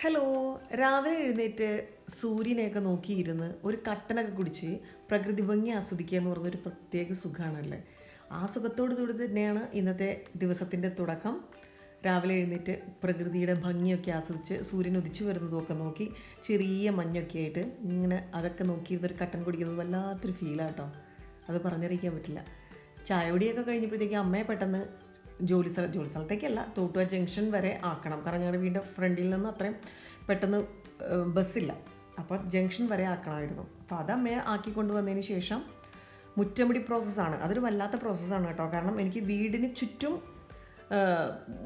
Hello രാവിലെ എഴുന്നേറ്റ് സൂര്യനെയൊക്കെ നോക്കിയിരുന്ന് ഒരു കട്ടനൊക്കെ കുടിച്ച് പ്രകൃതി ഭംഗി ആസ്വദിക്കുക എന്ന് പറഞ്ഞൊരു പ്രത്യേക സുഖമാണല്ലേ ആ സുഖത്തോടു കൂടി തന്നെയാണ് ഇന്നത്തെ ദിവസത്തിന്റെ തുടക്കം. രാവിലെ എഴുന്നേറ്റ് പ്രകൃതിയുടെ ഭംഗിയൊക്കെ ആസ്വദിച്ച് സൂര്യൻ ഉദിച്ചു വരുന്നതൊക്കെ നോക്കി ചെറിയ മഞ്ഞൊക്കെ ആയിട്ട് ഇങ്ങനെ അതൊക്കെ നോക്കിയിരുന്നൊരു കട്ടൻ കുടിക്കുന്നത് വല്ലാത്തൊരു ഫീലാട്ടോ അത് പറഞ്ഞറിയിക്കാൻ പറ്റില്ല. ചായ കുടിയൊക്കെ കഴിഞ്ഞപ്പോഴത്തേക്ക് അമ്മയെ പെട്ടെന്ന് ജോലി സ്ഥലം ജോലി സ്ഥലത്തേക്കല്ല തോട്ടുവ ജംഗ്ഷൻ വരെ ആക്കണം. കാരണം ഞങ്ങളുടെ വീടിന്റെ ഫ്രണ്ടിൽ നിന്ന് അത്രയും പെട്ടെന്ന് ബസ്സില്ല. അപ്പോൾ ജംഗ്ഷൻ വരെ ആക്കണമായിരുന്നു. അപ്പോൾ അത് അമ്മയെ ആക്കിക്കൊണ്ട് വന്നതിന് ശേഷം മുറ്റമിടി പ്രോസസ്സാണ് അതൊരു വല്ലാത്ത പ്രോസസ്സാണ് കേട്ടോ. കാരണം എനിക്ക് വീടിന് ചുറ്റും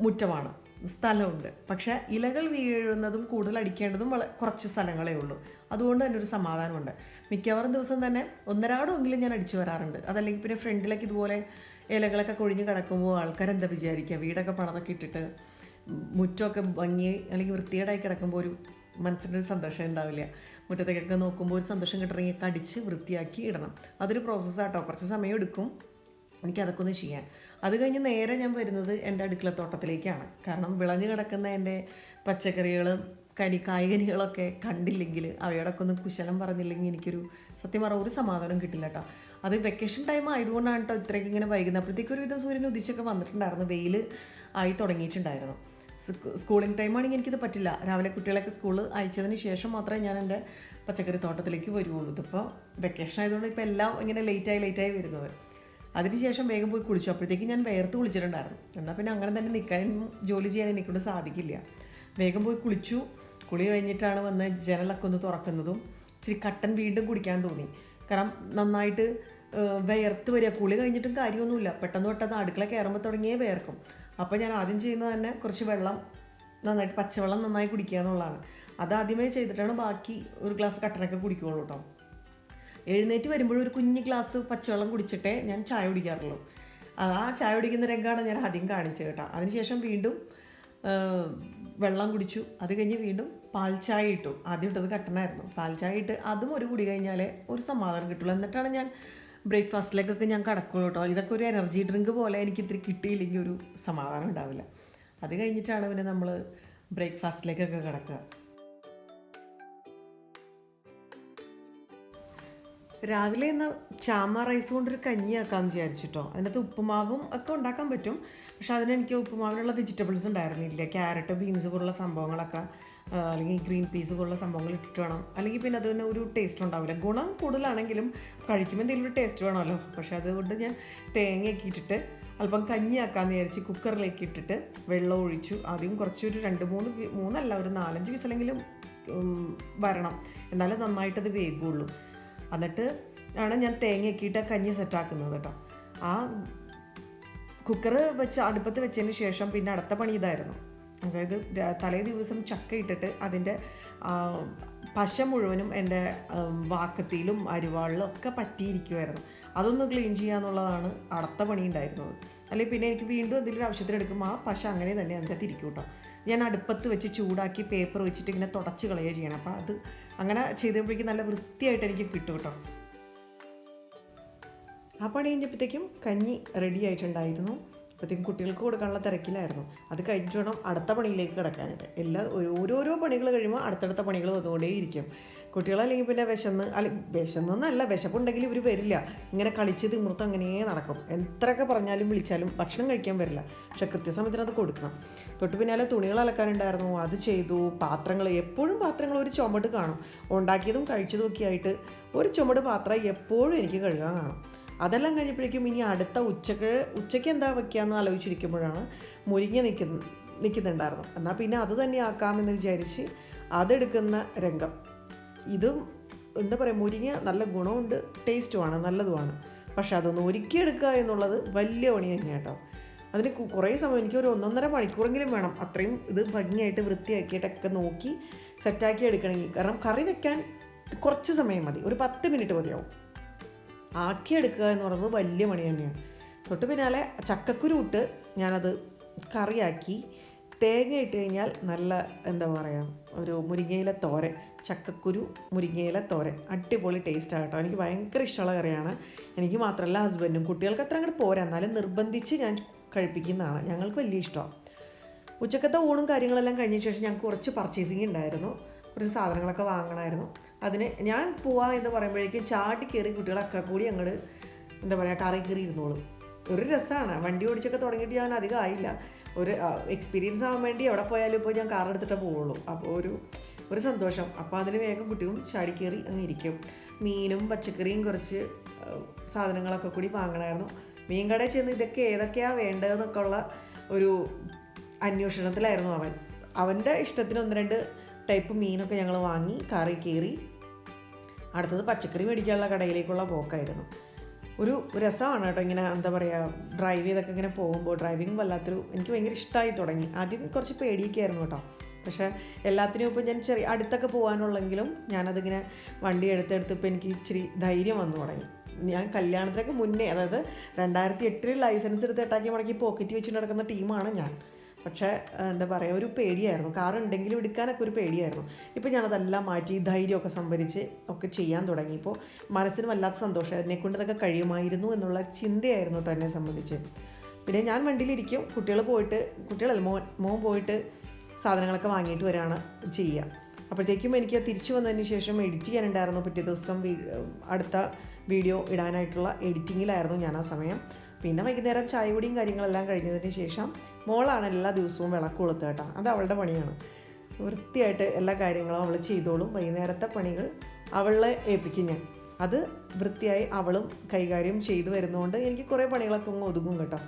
മുറ്റമാണ്. സ്ഥലമുണ്ട്. പക്ഷേ ഇലകൾ വീഴുന്നതും കൂടുതൽ അടിക്കേണ്ടതും വള കുറച്ച് സ്ഥലങ്ങളേ ഉള്ളൂ. അതുകൊണ്ട് തന്നെ ഒരു സമാധാനമുണ്ട്. മിക്കവാറും ദിവസം തന്നെ ഒന്നരാടുമെങ്കിലും ഞാൻ അടിച്ചു വരാറുണ്ട്. അതല്ലെങ്കിൽ പിന്നെ ഫ്രണ്ടിലേക്ക് ഇതുപോലെ ഇലകളൊക്കെ കൊഴിഞ്ഞ് കിടക്കുമ്പോൾ ആൾക്കാരെന്താ വിചാരിക്കുക? വീടൊക്കെ പണതൊക്കെ ഇട്ടിട്ട് മുറ്റമൊക്കെ ഭംഗി അല്ലെങ്കിൽ വൃത്തികേടായി കിടക്കുമ്പോൾ ഒരു മനസ്സിനൊരു സന്തോഷം ഉണ്ടാവില്ല. മുറ്റത്തേക്കൊക്കെ നോക്കുമ്പോൾ ഒരു സന്തോഷം കിട്ടണമെങ്കിൽ കടിച്ച് വൃത്തിയാക്കി ഇടണം. അതൊരു പ്രോസസ്സാട്ടോ കുറച്ച് സമയം എടുക്കും എനിക്ക് അതൊക്കെ ഒന്ന് ചെയ്യാൻ. അത് കഴിഞ്ഞ് നേരെ ഞാൻ വരുന്നത് എന്റെ അടുക്കളത്തോട്ടത്തിലേക്കാണ്. കാരണം വിളഞ്ഞു കിടക്കുന്ന എന്റെ പച്ചക്കറികളും കനി കായ്കനികളൊക്കെ കണ്ടില്ലെങ്കിൽ അവയോടൊക്കെ ഒന്ന് കുശലം പറഞ്ഞില്ലെങ്കിൽ എനിക്കൊരു സത്യം പറഞ്ഞ ഒരു സമാധാനം കിട്ടില്ല കേട്ടോ. അത് വെക്കേഷൻ ടൈം ആയതുകൊണ്ടാണ് കേട്ടോ ഇത്രയ്ക്ക് ഇങ്ങനെ വൈകുന്നത്. അപ്പോഴത്തേക്കും ഒരുവിധം സൂര്യൻ ഉദിച്ചൊക്കെ വന്നിട്ടുണ്ടായിരുന്നു. വെയിൽ ആയി തുടങ്ങിയിട്ടുണ്ടായിരുന്നു. സ്കൂ- സ്കൂളിംഗ് ടൈമാണെങ്കിൽ എനിക്കിത് പറ്റില്ല. രാവിലെ കുട്ടികളൊക്കെ സ്കൂളിൽ അയച്ചതിന് ശേഷം മാത്രമേ ഞാൻ എന്റെ പച്ചക്കറി തോട്ടത്തിലേക്ക് വരുള്ളൂ ഇതിപ്പോൾ വെക്കേഷൻ ആയതുകൊണ്ട് ഇപ്പോൾ എല്ലാം ഇങ്ങനെ ലേറ്റായി ലേറ്റായി വരുന്നത്. അതിനുശേഷം വേഗം പോയി കുളിച്ചു. അപ്പോഴത്തേക്ക് ഞാൻ വേർത്ത് കുളിച്ചിട്ടുണ്ടായിരുന്നു. എന്നാൽ പിന്നെ അങ്ങനെ തന്നെ നിൽക്കാനും ജോലി ചെയ്യാൻ എനിക്കൊണ്ട് സാധിക്കില്ല. വേഗം പോയി കുളിച്ചു. കുളി കഴിഞ്ഞിട്ടാണ് വന്ന് ജനലൊക്കെ ഒന്ന് തുറക്കുന്നതും ഇച്ചിരി കട്ടൻ വീണ്ടും കുടിക്കാൻ തോന്നി. കാരണം നന്നായിട്ട് വിയർത്ത് വരിക. കുളി കഴിഞ്ഞിട്ടും കാര്യമൊന്നുമില്ല. പെട്ടെന്ന് പെട്ടെന്ന് അടുക്കള കയറുമ്പോൾ തുടങ്ങിയേ വിയർക്കും. അപ്പോൾ ഞാൻ ആദ്യം ചെയ്യുന്നത് തന്നെ കുറച്ച് വെള്ളം നന്നായിട്ട് പച്ചവെള്ളം നന്നായി കുടിക്കുക എന്നുള്ളതാണ്. അത് ആദ്യമേ ചെയ്തിട്ടാണ് ബാക്കി ഒരു ഗ്ലാസ് കട്ടനൊക്കെ കുടിക്കുകയുള്ളൂ കേട്ടോ. എഴുന്നേറ്റ് വരുമ്പോഴും ഒരു കുഞ്ഞു ഗ്ലാസ് പച്ചവെള്ളം കുടിച്ചിട്ടേ ഞാൻ ചായ കുടിക്കാറുള്ളൂ. ആ ചായ കുടിക്കുന്ന രംഗമാണ് ഞാൻ ആദ്യം കാണിച്ചത് കേട്ടോ. അതിനുശേഷം വീണ്ടും വെള്ളം കുടിച്ചു. അത് കഴിഞ്ഞ് വീണ്ടും പാൽ ചായ ഇട്ടു. ആദ്യം ഇട്ടത് കട്ടനായിരുന്നു. പാൽ ചായ ഇട്ട് അതും ഒരു കുടി കഴിഞ്ഞാലേ ഒരു സമാധാനം കിട്ടുള്ളൂ. എന്നിട്ടാണ് ഞാൻ ബ്രേക്ക്ഫാസ്റ്റിലേക്കൊക്കെ ഞാൻ കടക്കുള്ളൂ കേട്ടോ. ഇതൊക്കെ ഒരു എനർജി ഡ്രിങ്ക് പോലെ എനിക്ക് ഇത്തിരി കിട്ടിയില്ലെങ്കിൽ ഒരു സമാധാനം ഉണ്ടാവില്ല. അത് കഴിഞ്ഞിട്ടാണ് പിന്നെ നമ്മൾ ബ്രേക്ക്ഫാസ്റ്റിലേക്കൊക്കെ കിടക്കുക. രാവിലെ ഇന്ന് ചാമ റൈസ് കൊണ്ടൊരു കഞ്ഞിയാക്കാമെന്ന് വിചാരിച്ചിട്ടോ. അതിനകത്ത് ഉപ്പുമാവും ഒക്കെ ഉണ്ടാക്കാൻ പറ്റും. പക്ഷെ അതിനെനിക്ക് ഉപ്പുമാവിനുള്ള വെജിറ്റബിൾസ് ഉണ്ടായിരുന്നില്ല. ക്യാരറ്റ് ബീൻസ് പോലുള്ള സംഭവങ്ങളൊക്കെ അല്ലെങ്കിൽ ഗ്രീൻ പീസ് പോലുള്ള സംഭവങ്ങൾ ഇട്ടിട്ട് വേണം. അല്ലെങ്കിൽ പിന്നെ അതിന് ഒരു ടേസ്റ്റ് ഉണ്ടാവില്ല. ഗുണം കൂടുതലാണെങ്കിലും കഴിക്കുമ്പോൾ എന്തെങ്കിലും ഒരു ടേസ്റ്റ് വേണമല്ലോ. പക്ഷെ അതുകൊണ്ട് ഞാൻ തേങ്ങയൊക്കെ ഇട്ടിട്ട് അല്പം കഞ്ഞിയാക്കാമെന്ന് വിചാരിച്ച് കുക്കറിലേക്ക് ഇട്ടിട്ട് വെള്ളം ഒഴിച്ചു. ആദ്യം കുറച്ചൊരു രണ്ട് മൂന്ന് മൂന്നല്ല ഒരു നാലഞ്ച് വിസലെങ്കിലും വരണം. എന്നാലേ നന്നായിട്ടത് വേഗുള്ളൂ. എന്നിട്ട് ആണ് ഞാൻ തേങ്ങയൊക്കെ ഇട്ട് കഞ്ഞി സെറ്റാക്കുന്നത് കേട്ടോ. ആ കുക്കർ വെച്ച് അടുപ്പത്ത് വെച്ചതിന് ശേഷം പിന്നെ അടുത്ത പണി ഇതായിരുന്നു. അതായത് തലേ ദിവസം ചക്ക ഇട്ടിട്ട് അതിന്റെ പശ മുഴുവനും എന്റെ വാക്കത്തിയിലും അരിവാളിലും ഒക്കെ പറ്റിയിരിക്കുമായിരുന്നു അതൊന്ന് ക്ലീൻ ചെയ്യാന്നുള്ളതാണ് അടുത്ത പണി ഉണ്ടായിരുന്നത്. അല്ലെങ്കിൽ പിന്നെ എനിക്ക് വീണ്ടും എന്തെങ്കിലും ആവശ്യത്തിന് എടുക്കുമ്പോൾ ആ പശ അങ്ങനെ തന്നെ അതിന്റെ തിരിക്കും കേട്ടോ. ഞാൻ അടുപ്പത്ത് വെച്ച് ചൂടാക്കി പേപ്പർ വെച്ചിട്ട് ഇങ്ങനെ തുടച്ച് കളയുക ചെയ്യണം അപ്പോൾ അത് അങ്ങനെ ചെയ്തപ്പോഴേക്കും നല്ല വൃത്തിയായിട്ട് എനിക്ക് കിട്ടും കേട്ടോ. ആ പണി കഴിഞ്ഞപ്പോഴത്തേക്കും കഞ്ഞി റെഡി ആയിട്ടുണ്ടായിരുന്നു. അപ്പോഴത്തേക്കും കുട്ടികൾക്ക് കൊടുക്കാനുള്ള തിരക്കിലായിരുന്നു. അത് കഴിഞ്ഞിട്ട് വേണം അടുത്ത പണിയിലേക്ക് കിടക്കാനായിട്ട്. എല്ലാ ഓരോരോ പണികൾ കഴിയുമ്പോൾ അടുത്തടുത്ത പണികൾ വന്നുകൊണ്ടേയിരിക്കും. കുട്ടികളല്ലെങ്കിൽ പിന്നെ വിശന്ന് അല്ല വിശന്നല്ല വിശപ്പുണ്ടെങ്കിൽ ഇവർ വരില്ല. ഇങ്ങനെ കളിച്ച് തിമിർത്ത് അങ്ങനെ നടക്കും. എത്രയൊക്കെ പറഞ്ഞാലും വിളിച്ചാലും ഭക്ഷണം കഴിക്കാൻ വരില്ല. പക്ഷെ കൃത്യസമയത്തിന് അത് കൊടുക്കണം. തൊട്ട് പിന്നാലെ തുണികൾ അലക്കാനുണ്ടായിരുന്നു. അത് ചെയ്തു. പാത്രങ്ങൾ എപ്പോഴും പാത്രങ്ങൾ ഒരു ചുമട് കാണും. ഉണ്ടാക്കിയതും കഴിച്ചതും ഒക്കെ ആയിട്ട് ഒരു ചുമട് പാത്രം എപ്പോഴും എനിക്ക് കഴുകാൻ കാണും. അതെല്ലാം കഴിഞ്ഞപ്പോഴേക്കും ഇനി അടുത്ത ഉച്ചയ്ക്ക് ഉച്ചയ്ക്ക് എന്താ വയ്ക്കാമെന്ന് ആലോചിച്ചിരിക്കുമ്പോഴാണ് മുരിങ്ങ നിൽക്കുന്ന നിൽക്കുന്നുണ്ടായിരുന്നു. എന്നാൽ പിന്നെ അത് തന്നെ ആക്കാമെന്ന് വിചാരിച്ച് അതെടുക്കുന്ന രംഗം. ഇതും എന്താ പറയുക മുരിങ്ങ നല്ല ഗുണമുണ്ട് ടേസ്റ്റുമാണ് നല്ലതുമാണ്. പക്ഷെ അതൊന്ന് ഒരുക്കിയെടുക്കുക എന്നുള്ളത് വലിയ പണി തന്നെയാണ് കേട്ടോ അതിന് കുറേ സമയം എനിക്ക് ഒരു ഒന്നൊന്നര മണിക്കൂറെങ്കിലും വേണം. അത്രയും ഇത് ഭംഗിയായിട്ട് വൃത്തിയാക്കിയിട്ടൊക്കെ നോക്കി സെറ്റാക്കി എടുക്കണമെങ്കിൽ. കാരണം കറി വെക്കാൻ കുറച്ച് സമയം മതി. ഒരു പത്ത് മിനിറ്റ് മതിയാവും. ആക്കിയെടുക്കുക എന്ന് പറയുന്നത് വലിയ പണി തന്നെയാണ്. തൊട്ട് പിന്നാലെ ചക്കക്കുരു ഇട്ട് ഞാനത് കറിയാക്കി തേങ്ങ ഇട്ട് കഴിഞ്ഞാൽ നല്ല എന്താ പറയുക ഒരു മുരിങ്ങയില തോരൻ ചക്കക്കുരു മുരിങ്ങയില തോരൻ. അടിപൊളി ടേസ്റ്റ് ആകട്ടോ എനിക്ക് ഭയങ്കര ഇഷ്ടമുള്ള കറിയാണ്. എനിക്ക് മാത്രമല്ല ഹസ്ബൻഡും കുട്ടികൾക്ക് അത്ര അങ്ങോട്ട് പോരാ. എന്നാലും നിർബന്ധിച്ച് ഞാൻ കഴിപ്പിക്കുന്നതാണ്. ഞങ്ങൾക്ക് വലിയ ഇഷ്ടമാണ് ഉച്ചക്കത്തെ ഊണും കാര്യങ്ങളെല്ലാം കഴിഞ്ഞ ശേഷം ഞങ്ങൾക്ക് കുറച്ച് പർച്ചേസിങ് ഉണ്ടായിരുന്നു. കുറച്ച് സാധനങ്ങളൊക്കെ വാങ്ങണമായിരുന്നു. അതിന് ഞാൻ പോവാ എന്ന് പറയുമ്പോഴേക്കും ചാടി കയറി കുട്ടികളൊക്കെ കൂടി അങ്ങോട്ട് എന്താ പറയുക കറി കയറി ഇരുന്നോളും. ഒരു രസമാണ് വണ്ടി ഓടിച്ചൊക്കെ തുടങ്ങിയിട്ട് ഞാൻ അധികം ആയില്ല. ഒരു എക്സ്പീരിയൻസ് ആവാൻ വേണ്ടി എവിടെ പോയാലും ഇപ്പോൾ ഞാൻ കാർ എടുത്തിട്ടേ പോവുള്ളൂ. അപ്പോൾ ഒരു ഒരു സന്തോഷം. അപ്പോൾ അതിന് വേഗം കുട്ടികളും ചാടി കയറി അങ്ങ് ഇരിക്കും. മീനും പച്ചക്കറിയും കുറച്ച് സാധനങ്ങളൊക്കെ കൂടി വാങ്ങണമായിരുന്നു മീൻ കടയിൽ ചെന്ന് ഇതൊക്കെ ഏതൊക്കെയാണ് വേണ്ടതെന്നൊക്കെ ഉള്ള ഒരു അന്വേഷണത്തിലായിരുന്നു അവൻ. അവന്റെ ഇഷ്ടത്തിന് ഒന്ന് രണ്ട് ടൈപ്പ് മീനൊക്കെ ഞങ്ങൾ വാങ്ങി കാറിൽ കയറി. അടുത്തത് പച്ചക്കറി മേടിക്കാനുള്ള കടയിലേക്കുള്ള പോക്കായിരുന്നു. ഒരു രസമാണ് കേട്ടോ ഇങ്ങനെ എന്താ പറയുക ഡ്രൈവ് ചെയ്തൊക്കെ ഇങ്ങനെ പോകുമ്പോൾ ഡ്രൈവിംഗ് വല്ലാത്തൊരു എനിക്ക് ഭയങ്കര ഇഷ്ടമായി തുടങ്ങി. ആദ്യം കുറച്ച് പേടിയൊക്കെ ആയിരുന്നു കേട്ടോ. പക്ഷേ എല്ലാത്തിനും ഇപ്പോൾ ഞാൻ ചെറിയ അടുത്തൊക്കെ പോകാനുള്ളെങ്കിലും ഞാനതിങ്ങനെ വണ്ടി എടുത്തെടുത്ത് ഇപ്പോൾ എനിക്ക് ഇച്ചിരി ധൈര്യം വന്നു തുടങ്ങി. ഞാൻ കല്യാണത്തിനൊക്കെ മുന്നേ അതായത് രണ്ടായിരത്തി എട്ടിൽ ലൈസൻസ് എടുത്ത് എട്ടാക്കി മുടക്കി പോക്കറ്റ് വെച്ചിട്ട് നടക്കുന്ന ടീമാണ് ഞാൻ. പക്ഷേ എന്താ പറയുക ഒരു പേടിയായിരുന്നു. കാർ ഉണ്ടെങ്കിലും എടുക്കാനൊക്കെ ഒരു പേടിയായിരുന്നു. ഇപ്പോൾ ഞാനതെല്ലാം മാറ്റി ധൈര്യമൊക്കെ സംഭരിച്ച് ഒക്കെ ചെയ്യാൻ തുടങ്ങിയപ്പോൾ മനസ്സിന് വല്ലാത്ത സന്തോഷം. എന്നെക്കൊണ്ട് ഇതൊക്കെ കഴിയുമായിരുന്നു എന്നുള്ള ചിന്തയായിരുന്നു കേട്ടോ എന്നെ സംബന്ധിച്ച്. പിന്നെ ഞാൻ വണ്ടിയിലിരിക്കും. കുട്ടികൾ പോയിട്ട് കുട്ടികളല്ല മോൻ മോൻ പോയിട്ട് സാധനങ്ങളൊക്കെ വാങ്ങിയിട്ട് വരികയാണ് ചെയ്യുക. അപ്പോഴത്തേക്കും എനിക്ക് തിരിച്ചു വന്നതിന് ശേഷം എഡിറ്റ് ചെയ്യാനുണ്ടായിരുന്നു. പിറ്റേ ദിവസം അടുത്ത വീഡിയോ ഇടാനായിട്ടുള്ള എഡിറ്റിങ്ങിലായിരുന്നു ഞാൻ ആ സമയം. പിന്നെ വൈകുന്നേരം ചായ കുടിയും കാര്യങ്ങളെല്ലാം കഴിഞ്ഞതിന് ശേഷം മോളാണ് എല്ലാ ദിവസവും വിളക്ക് കൊളുത്തുക കേട്ടോ. അത് അവളുടെ പണിയാണ്. വൃത്തിയായിട്ട് എല്ലാ കാര്യങ്ങളും അവൾ ചെയ്തോളും. വൈകുന്നേരത്തെ പണികൾ അവളെ ഏൽപ്പിക്കും ഞാൻ. അത് വൃത്തിയായി അവളും കൈകാര്യം ചെയ്തു വരുന്നതുകൊണ്ട് എനിക്ക് കുറേ പണികളൊക്കെ അങ്ങ് ഒതുങ്ങും കേട്ടോ.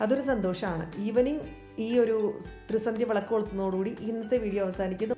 അതൊരു സന്തോഷമാണ്. ഈവനിങ് ഈ ഒരു ത്രിസന്ധ്യ വിളക്ക് കൊളുത്തുന്നതോടുകൂടി ഇന്നത്തെ വീഡിയോ അവസാനിക്കുന്നു.